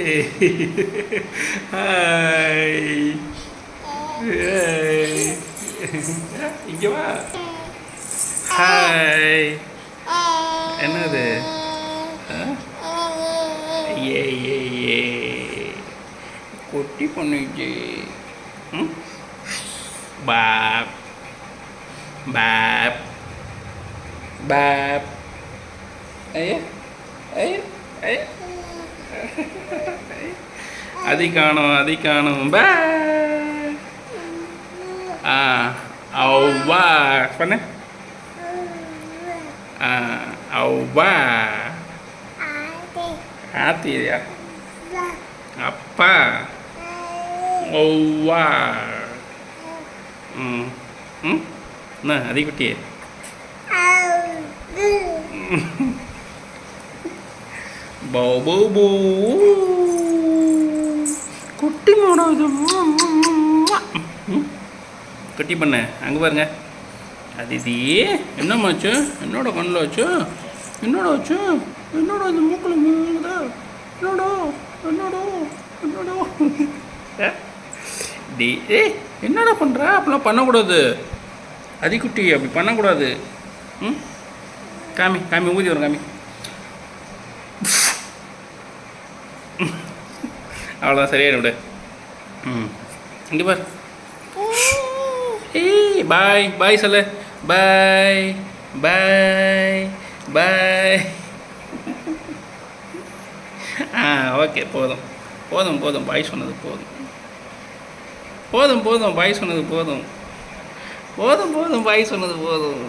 Hi ஏய். இங்க வா ஹாய் என்னது ஆ? ஏ ஏ ஏ குட்டி பொண்ணுச்சு ம் பாப் பாப் பாப் ஐயா ஐயா ஐயா അതി കാണോ അതി കാണോ. ബാ. ആ ഔവ പറഞ്ഞേ. ആ അപ്പ. അതി കുട്ടിയെ. போ போ குட்டி மாடாது குட்டி பண்ண அங்கே பாருங்க. அதிதி என்னம்மாச்சு என்னோட கண்ணில் வச்சு? என்னோட வச்சு? என்னோட அந்த மூக்கில் என்னோட? என்னோட? என்னோட? டி ஏய் என்னடா பண்ணுற அப்படிலாம் பண்ணக்கூடாது. அதிகுட்டி அப்படி பண்ணக்கூடாது. ம்? காமி காமி ஊதி வரும் காமி. அவ்வளோதான் சரியாயிடும் விடு. ம். இங்கே பார். ஏய் பாய் பாய் சொல்லு. பாய் பாய் பாய் ஆ ஓகே போதும். போதும் போதும். பாய் சொன்னது போதும். போதும் போதும். பாய் சொன்னது போதும். போதும் போதும். பாய் சொன்னது போதும்.